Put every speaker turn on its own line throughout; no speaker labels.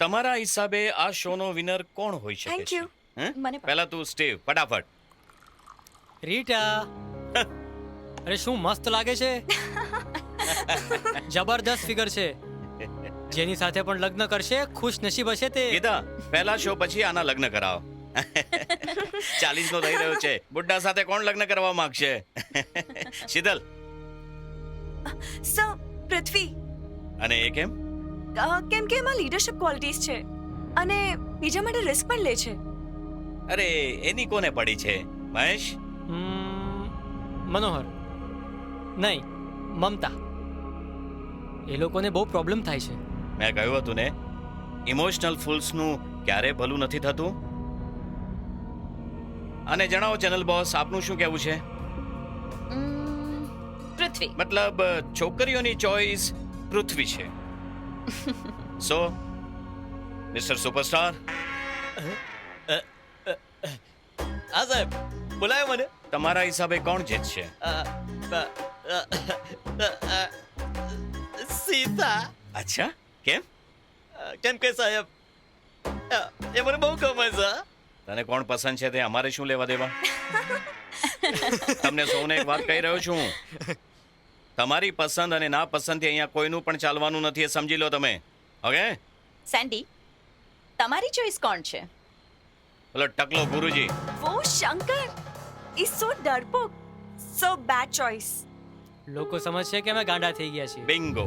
તમારા હિસાબે આ શોનો વિનર કોણ હોઈ શકે
થેન્ક યુ મને
પહેલા તું સ્ટીવ ફટાફટ.
રીટા. અરે શું મસ્ત લાગે છે? જબરદસ્ત ફિગર છે. જેની સાથે પણ લગ્ન કરશે ખુશ નસીબ હશે તે.
ગીતા પહેલા શો પછી આના લગ્ન કરાવો. ચાલીસ નો થઈ રહ્યો છે. બુડ્ઢા સાથે કોણ લગ્ન કરવા માંગશે? શીતલ.
સર પૃથ્વી.
અને એ કેમ?
કેમ કે એમાં લીડરશિપ ક્વોલિટીઝ છે. અને બીજા માટે રિસ્ક પણ લે છે.
અરે એની કોને પડી છે? મહેશ?
હમ, મનોહર. નહીં મમતા. એ લોકોને બહુ પ્રોબ્લેમ થાય છે.
મેં કહ્યું હતું ને ઇમોશનલ ફૂલ્સનું ક્યારે ભલું નથી થતું? અને જણાવો ચેનલ બોસ આપનું શું કહેવું છે?
પૃથ્વી.
મતલબ છોકરીઓની ચોઈસ પૃથ્વી છે. સો મિસ્ટર સુપરસ્ટાર
હા સાહેબ. બોલાયો મને.
તમારા હિસાબે કોણ જીતશે?
સીતા.
અચ્છા. કેમ?
કેમ કે સાહેબ એ મને બહુ ગમે છે.
તને કોણ પસંદ છે તે અમારે શું લેવા દેવા? તમને સૌને એક વાત કહી રહ્યો છું. તમારી પસંદ અને ના પસંદથી અહીંયા કોઈનું પણ ચાલવાનું નથી એ સમજી લો તમે. ઓકે?
સેન્ડી તમારી ચોઈસ કોણ છે?
બોલો ટકલો ગુરુજી.
વો શંકર ઇઝ સો ડરપોક સો બેડ ચોઇસ
લોકો સમજશે કે અમે ગાંડા થઈ ગયા છીએ.
બિંગો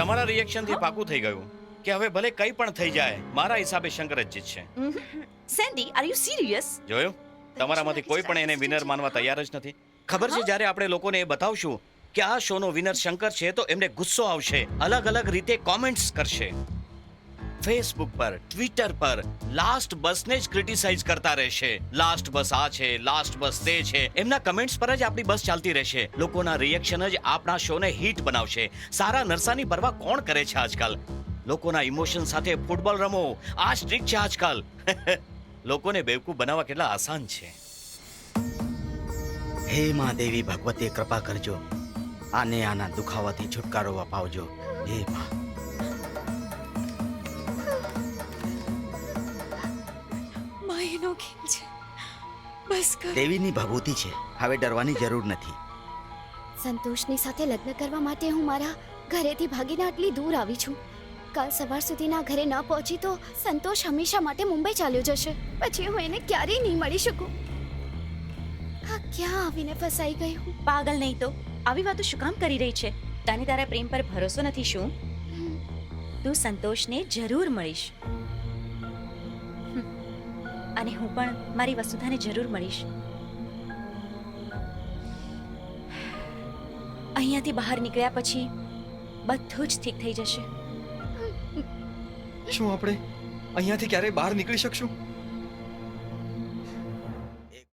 તમારા રિએક્શનથી પાકું થઈ ગયું કે હવે ભલે કંઈ પણ થઈ જાય મારા હિસાબે શંકર જ જીતશે.
સેન્ડી આર યુ સિરિયસ
જોયું? તમારામાંથી કોઈ પણ એને વિનર માનવા તૈયાર જ નથી. ખબર છે જ્યારે આપણે લોકોને એ બતાવશું કે આ શોનો વિનર શંકર છે તો એમને ગુસ્સો આવશે. અલગ અલગ રીતે કોમેન્ટ્સ કરશે. ફેસબુક પર ટ્વિટર પર લાસ્ટ બસને જ ક્રિટિસાઇઝ કરતા રહેશે. લાસ્ટ બસ આ છે લાસ્ટ બસ તે છે. એમના કમેન્ટ્સ પર જ આપણી બસ ચાલતી રહેશે. લોકોના રિએક્શન જ આપણા શોને હિટ બનાવશે. સારા નરસાની પરવા કોણ કરે છે આજકાલ? લોકોના ઇમોશન સાથે ફૂટબોલ રમો. આ સ્ટ્રીક છે આજકાલ. લોકોને બેવકૂફ બનાવવા કેટલા આસાન છે.
હે દેવી ભગવતી કૃપા કરજો. આને આના દુખાવાથી છુટકારો અપાવજો. હે મા.
માયનો ખેલ છે. બસ કર.
દેવીની ભભૂતિ છે. હવે ડરવાની જરૂર નથી.
સંતોષની સાથે લગ્ન કરવા માટે હું મારા ઘરેથી ભાગીને આટલી દૂર આવી છું. કાલ સવાર સુધીના ઘરે ન પહોંચી તો સંતોષ હંમેશા માટે મુંબઈ ચાલ્યો જશે. પછી હું એને ક્યારેય નહીં મળી શકું. આ ક્યાં આવીને ફસાઈ ગઈ હું?
પાગલ નહીં તો. આવી વાતો શું કામ કરી રહી છે? તને તારા પ્રેમ પર ભરોસો નથી શું? તું સંતોષને જરૂર મળીશ. અને હું પણ મારી વસુધાને જરૂર મળીશ. અહીંયાથી બહાર નીકળ્યા પછી બધું જ ઠીક થઈ જશે.
શું આપણે અહીંયાથી ક્યારેય બહાર નીકળી શકશું?